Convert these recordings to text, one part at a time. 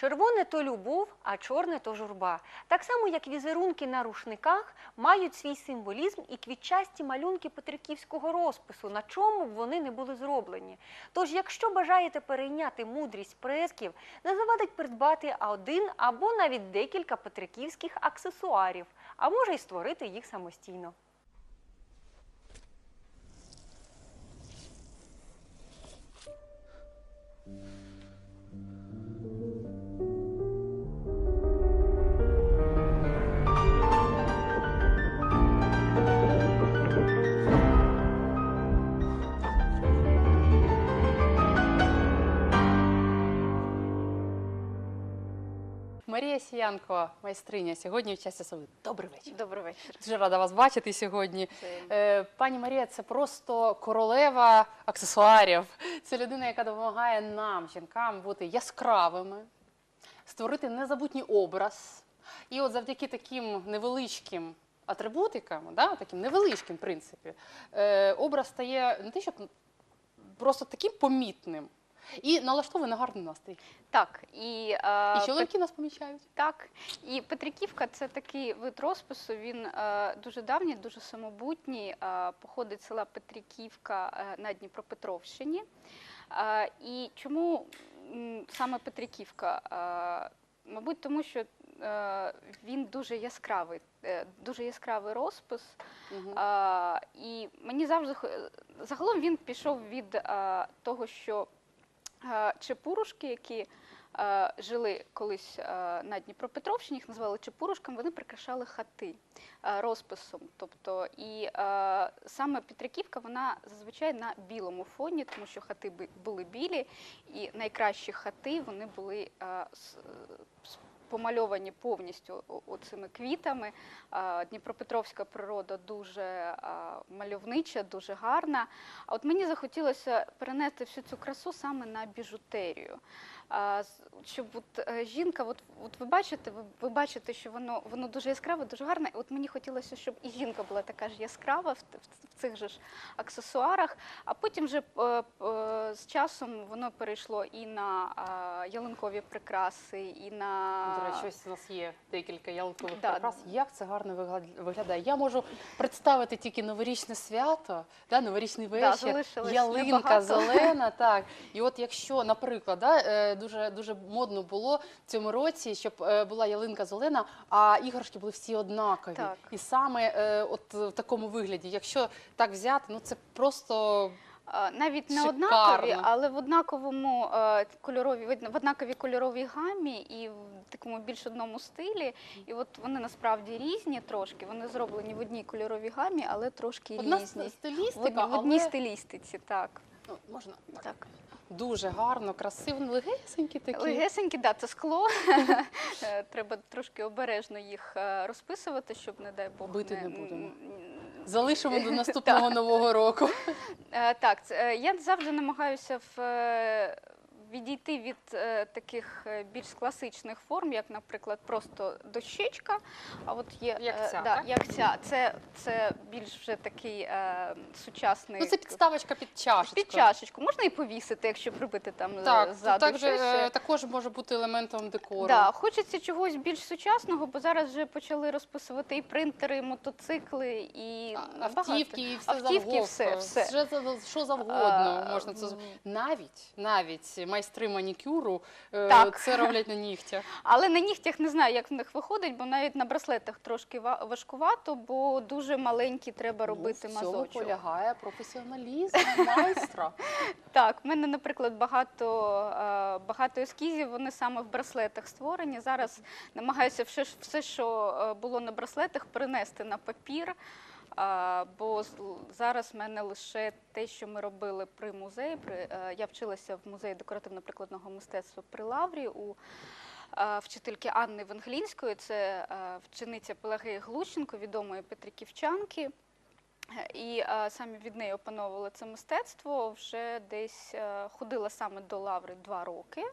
Червоне то любов, а чорне то журба. Так само, як візерунки на рушниках мають свій символізм і квітчасті малюнки петриківського розпису, на чому б вони не були зроблені. Тож, якщо бажаєте перейняти мудрість предків, не завадить придбати один або навіть декілька петриківських аксесуарів, а може й створити їх самостійно. Марія Сіянко, майстриня, сьогодні в часі сови. Добрий вечір. Добрий вечір. Дуже рада вас бачити сьогодні. Взаємно. Е, Пані Марія, це просто королева аксесуарів. Це людина, яка допомагає нам, жінкам, бути яскравими, створити незабутній образ. І от завдяки таким невеличким атрибутикам, да, таким невеличким, в принципі, е, образ стає не те, щоб просто таким помітним. І налаштовує на гарний настрій. Так, і, е, І чоловіки нас помічають. так, і Петриківка це такий вид розпису. Він е, дуже давній, дуже самобутній. Е, походить з села Петриківка е, на Дніпропетровщині. Е, і чому саме Петриківка? Е, мабуть, тому що е, він дуже яскравий, е, дуже яскравий розпис. Мгм. А, і мені завжди загалом він пішов від а, того, що а, чепурушки, які жили колись на Дніпропетровщині, їх називали чепурушками, вони прикрашали хати розписом. Тобто, і саме Петриківка вона зазвичай на білому фоні, тому що хати були білі, і найкращі хати вони були помальовані повністю оцими квітами. Дніпропетровська природа дуже мальовнича, дуже гарна. А от мені захотілося перенести всю цю красу саме на біжутерію. Щоб от е, жінка, от, от ви бачите, ви, ви бачите, що воно воно дуже яскраве, дуже гарне. От мені хотілося, щоб і жінка була така ж яскрава в, т- в цих же ж аксесуарах. А потім вже е, е, з часом воно перейшло і на а, ялинкові прикраси, і на До речі, ось у нас є декілька ялинкових Да. прикрас. Як це гарно вигля- виглядає? Я можу представити тільки новорічне свято, да, новорічний вечір, залишилось ялинка небагато. зелена. Так. І от якщо, наприклад, да, е, дуже, дуже модно було в цьому році, щоб е, була ялинка зелена, а іграшки були всі однакові. Так. І саме е, от в такому вигляді, якщо так взяти, ну це просто Навіть не Шикарно. однакові, але в однаковому е, кольорові в однаковій кольоровій гамі і в такому більш одному стилі. І от вони насправді різні трошки. Вони зроблені в одній кольоровій гамі, але трошки одна різні. Стилістика, в одній але стилістиці, так. ну, можна так. так. Дуже гарно, красиво, ну, легесенькі такі. Легесенькі, да, це скло. Е, Треба трошки обережно їх е, розписувати, щоб, не дай Бог, Бити не будемо. Залишимо до наступного нового року. Е, Так, я завжди намагаюся в, відійти від е, таких е, більш класичних форм, як, наприклад, просто дощечка. А от є Як е, ця, да, так? як ця. Це, це більш вже такий сучасний. Ну, це підставочка під чашечку. під чашечку. Можна і повісити, якщо прибити там Так, ззаду. так щось. також може бути елементом декору. Да, хочеться чогось більш сучасного, бо зараз вже почали розписувати і принтери, і мотоцикли, і Автівки і все Автівки, завгодно. все, все. Що, що завгодно А, можна це. Навіть, навіть майстри манікюру е, Так. це роблять на нігтях. Але на нігтях не знаю, як в них виходить, бо навіть на браслетах трошки ва- важкувато, бо дуже маленький треба робити ну, в цьому мазочок. полягає професіоналізм майстра. Так, в мене, наприклад, багато, е, багато ескізів, вони саме в браслетах створені. Зараз намагаюся все, ж- все, що е, було на браслетах, перенести на папір. Бо зараз в мене лише те, що ми робили при музеї. При, е, я вчилася в музеї декоративно-прикладного мистецтва при Лаврі у е, вчительки Анни Венглінської. Це е, вчениця Пелагеї Глущенко, відомої петриківчанки. І саме від неї опановувала це мистецтво. Вже десь ходила саме до лаври два роки.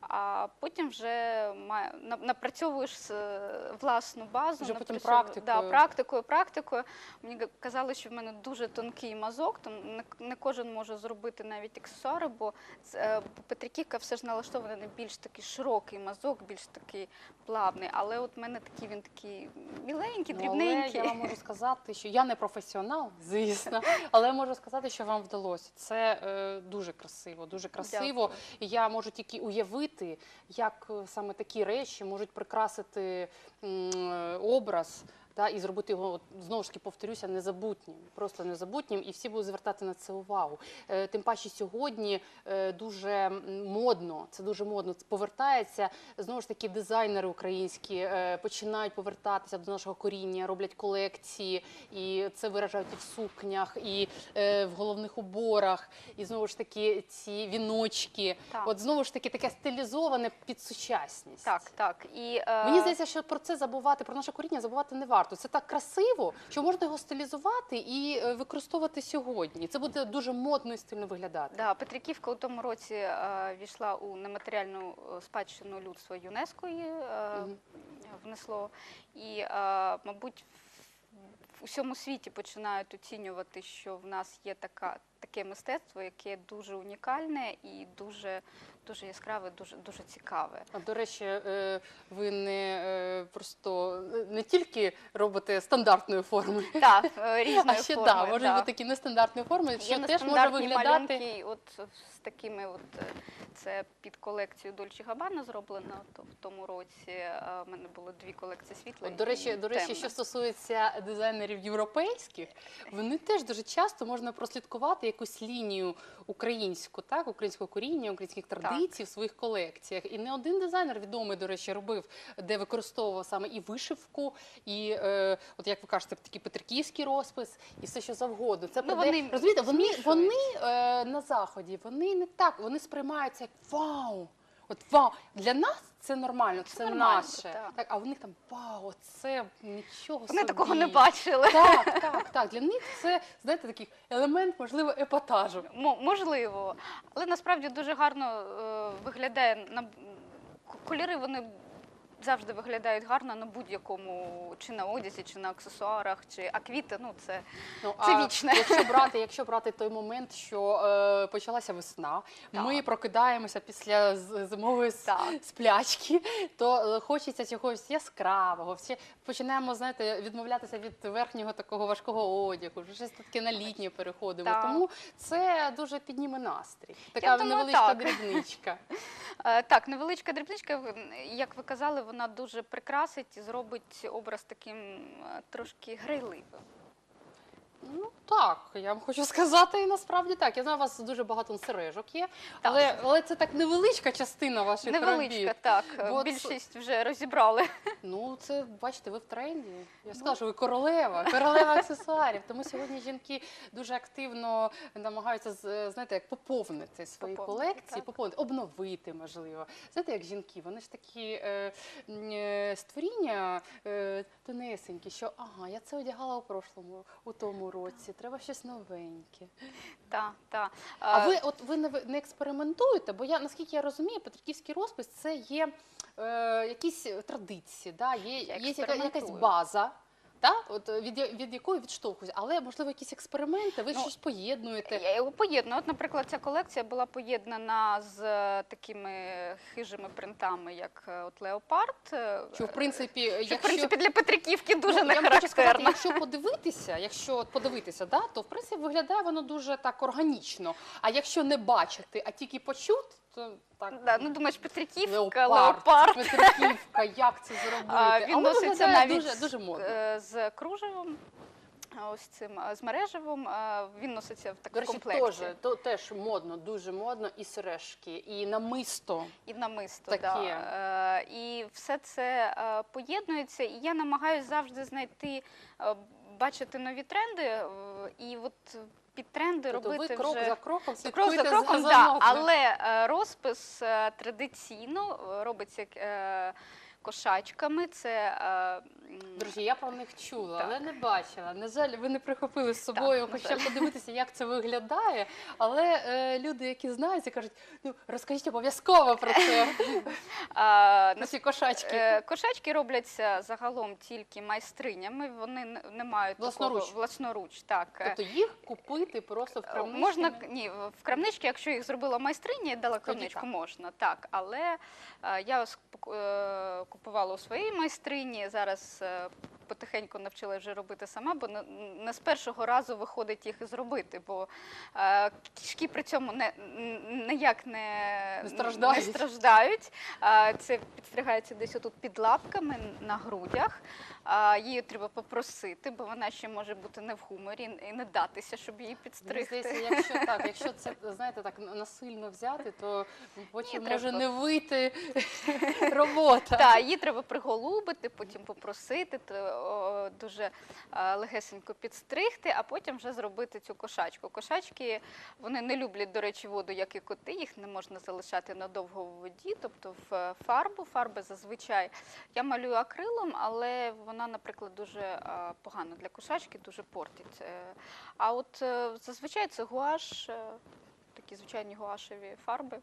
А потім вже ма- на- напрацьовуєш власну базу, Вже потім практикою. Да, практикою, практикою. Мені казали, що в мене дуже тонкий мазок, тому не, не кожен може зробити навіть аксесуари, бо е, Петриківка все ж налаштована на більш такий широкий мазок, більш такий плавний. Але от в мене такий він такий міленький, Ну, але я вам можу сказати, що я не професіонал, звісно, але можу сказати, що вам вдалося. Це е, дуже красиво, дуже красиво. Дякую. Я можу тільки уявити, як е, саме такі речі можуть прикрасити е, образ. Та, і зробити його знову ж таки повторюся незабутнім, просто незабутнім, і всі будуть звертати на це увагу. Е, тим паче сьогодні е, дуже модно, це дуже модно. Повертається знову ж таки дизайнери українські е, починають повертатися до нашого коріння, роблять колекції, і це виражають і в сукнях, і в головних уборах, і знову ж таки ці віночки. Так. От знову ж таки таке стилізоване під сучасність. Так, так. І, е, Мені здається, що про це забувати, про наше коріння забувати не варто. Це так красиво, що можна його стилізувати і е, використовувати сьогодні. Це буде дуже модно і стильно виглядати. Да, Петриківка у тому році е, війшла у нематеріальну е, спадщину людства ЮНЕСКО її е, внесло. І, е, мабуть, в усьому світі починають оцінювати, що в нас є така, таке мистецтво, яке дуже унікальне і дуже, дуже яскраве, дуже, дуже цікаве. А до речі, е, ви не е, просто е, не тільки робите стандартної форми, Так, різної а ще форми. да, можуть да. бути такі нестандартні форми, що теж може нестандартні виглядати. малюнки, от з такими, от це під колекцію Дольче Габана зроблено то в тому році. е, У мене було дві колекції світла. От, до речі, до речі, темна. що стосується дизайнерів європейських, вони теж дуже часто можна прослідкувати якусь лінію українську, так, українського коріння, українських традицій в своїх колекціях. І не один дизайнер відомий, до речі, робив, де використовував саме і вишивку, і е, от як ви кажете, такий петриківський розпис, і все що завгодно. Це Ну, вони розумієте, вони, вони е, на заході, вони не так, вони сприймаються як вау. От вау, для нас це нормально, це, нормально, наше. так. Так, а у них там вау, це нічого Вони собі. такого не бачили. Так, так, так. Для них це знаєте такий елемент, можливо, епатажу. М Можливо, але насправді дуже гарно е, виглядає на кольори. Вони завжди виглядають гарно на будь-якому чи на одязі, чи на аксесуарах, чи а квіти. Ну це Ну, Це а вічне. Якщо брати, якщо брати той момент, що е, почалася весна, Так. ми прокидаємося після зимової Так. сплячки, то е, хочеться чогось яскравого. Всі починаємо, знаєте, відмовлятися від верхнього такого важкого одягу, вже щось таке на літнє переходимо. Так. Тому це дуже підніме настрій. Така Я думаю, невеличка так. дрібничка. Е, Так, невеличка дрібничка, як ви казали, вона дуже прикрасить і зробить образ таким е, трошки грайливим. Ну так, я вам хочу сказати, і насправді так. Я знаю, у вас дуже багато сережок є, але, але це так невеличка частина ваших Невеличка, робіт. так. Бо Більшість вже розібрали. Ну, це бачите, ви в тренді. Я сказала, що ви королева, королева аксесуарів. Тому сьогодні жінки дуже активно намагаються з- знаєте, як поповнити свої Поповнити, колекції, так. поповнити, обновити, можливо. Знаєте, як жінки, вони ж такі е, м, е, створіння е, тонесенькі, що ага, я це одягала у прошлому, у тому році. Треба щось новеньке. Так, так. А ви от ви не, не експериментуєте? Бо я наскільки я розумію, Петриківський розпис це є е, якісь традиції, да? є, Я є якась база. Та? От, е, від, від якої відштовхуюся, але можливо якісь експерименти, ви Ну, щось поєднуєте. Я його поєдную. От, наприклад, ця колекція була поєднана з е, такими хижими принтами, як е, от леопард. Що в принципі, що, якщо в принципі для Петриківки дуже Ну, не я вам сказати, характерно. якщо подивитися, якщо подивитися, да, то в принципі виглядає воно дуже так органічно. А якщо не бачити, а тільки почути, то так. Да, ну думаєш, Петриківка, Леопард, леопард. Петриківка, як це зробити? А, Він воно носиться виглядає навіть дуже, дуже модно. е, з кружевом, ось цим е, з мережевим. е, Він носиться в До такому речі, комплекті. теж, то теж модно, дуже модно, і сережки, і намисто. І намисто, Таке. да. Е, і все це е, поєднується. І я намагаюся завжди знайти, е, бачити нові тренди, е, і от під тренди Тобто робити ви крок вже за кроком крок за кроком, за да, але е, розпис е, традиційно е, робиться кошачками. Це е, Друзі, я про них чула, Так. але не бачила. На жаль, ви не прихопили з собою, на хоча подивитися, як це виглядає. Але е, люди, які знають, кажуть, ну розкажіть обов'язково про це. ці кошачки. Е, Кошачки робляться загалом тільки майстринями. Вони не- мають Власноруч. такого власноруч. Так Тобто їх купити просто в е, крамничці? можна ні в крамничці, якщо їх зробила майстриня і дала крамничку, можна так. Але я купувала у своїй майстрині. Зараз е, потихеньку навчилася вже робити сама, бо не, з першого разу виходить їх зробити, бо е, кішки при цьому не ніяк не, Не страждають. не страждають. Це підстригається десь отут під лапками на грудях. Її треба попросити, бо вона ще може бути не в гуморі і не датися, щоб її Мені підстригти. здається, якщо так, якщо це знаєте так насильно взяти, то потім Ні, може треба. не вийти робота. Так, її треба приголубити, потім попросити, то, о, дуже е, легесенько підстригти, а потім вже зробити цю кошачку. Кошачки вони не люблять, до речі, воду, як і коти. Їх не можна залишати надовго в воді, тобто в е, фарбу. Фарби зазвичай я малюю акрилом, але вона, наприклад, дуже е, погано для кошачки, дуже портить. Е, А от е, зазвичай це гуаш, такі звичайні гуашеві фарби.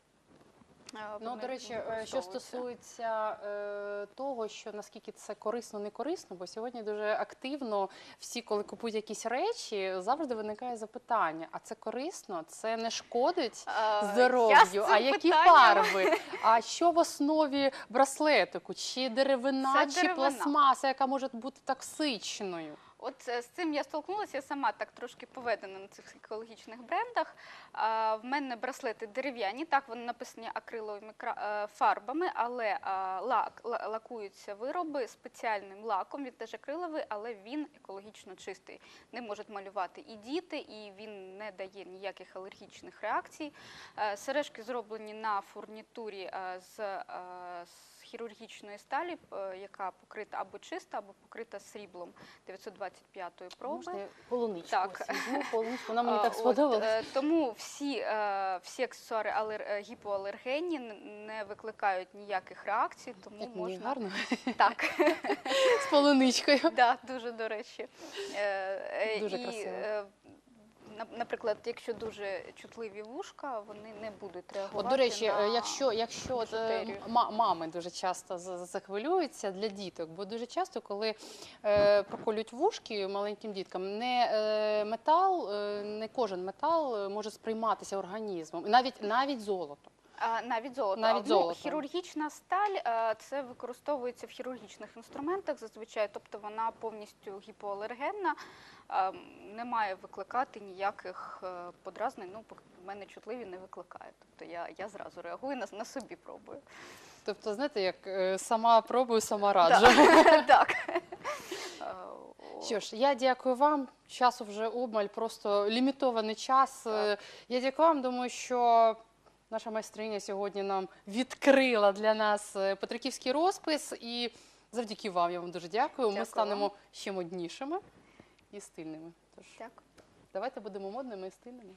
Е, Ну, до речі, е, що стосується е, того, що наскільки це корисно, не корисно, бо сьогодні дуже активно всі, коли купують якісь речі, завжди виникає запитання: а це корисно? Це не шкодить Е, здоров'ю? А які питанням- фарби? А що в основі браслетику? Чи деревина, Це чи деревина. пластмаса, яка може бути токсичною? От е, з цим я столкнулася, я сама так трошки поведена на цих екологічних брендах. В мене браслети дерев'яні, так вони написані акриловими е, фарбами, але лак, лакуються вироби спеціальним лаком. Він теж акриловий, але він екологічно чистий. Не можуть малювати і діти, і він не дає ніяких алергічних реакцій. Е, Сережки зроблені на фурнітурі з хірургічної сталі, е, яка покрита або чиста, або покрита сріблом 925 проби. Можна полуничку Так. полуничку, вона мені так сподобалась. е, тому всі, е, всі аксесуари алер- гіпоалергенні не викликають ніяких реакцій, тому Як мені можна гарно так. з полуничкою. Да, дуже до речі. Дуже і, красиво. На- Наприклад, якщо дуже чутливі вушка, вони не будуть реагувати. От, до речі, на... якщо, якщо от, е, мами дуже часто за- за для діток, бо дуже часто, коли е, проколють вушки маленьким діткам, не е, метал, е, не кожен метал е, може сприйматися організмом, навіть навіть золото. А, навіть золото. Навіть ну, золото. Хірургічна сталь це використовується в хірургічних інструментах зазвичай, тобто вона повністю гіпоалергенна, не має викликати ніяких е, подразнень. Ну, в мене чутливі не викликає. Тобто я, я зразу реагую на, на собі пробую. Тобто, знаєте, як е, сама пробую, сама раджу. Так. так. Що ж, я дякую вам. Часу вже обмаль, просто лімітований час. Е, Я дякую вам. Думаю, що наша майстриня сьогодні нам відкрила для нас е, Петриківський розпис. І завдяки вам я вам дуже дякую. Ми Дякую станемо ще моднішими і стильними. Тож Дякую. давайте будемо модними і стильними.